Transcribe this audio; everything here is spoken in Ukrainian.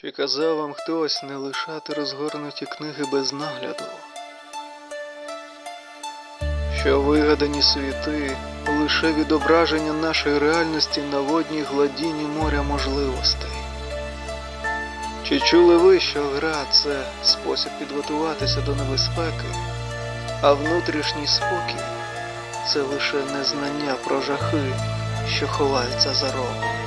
Чи казав вам хтось не лишати розгорнуті книги без нагляду? Що вигадані світи лише відображення нашої реальності на водній гладіні моря можливостей. Чи чули ви, що гра це спосіб підготуватися до небезпеки, а внутрішній спокій це лише незнання про жахи, що ховаються за рогом?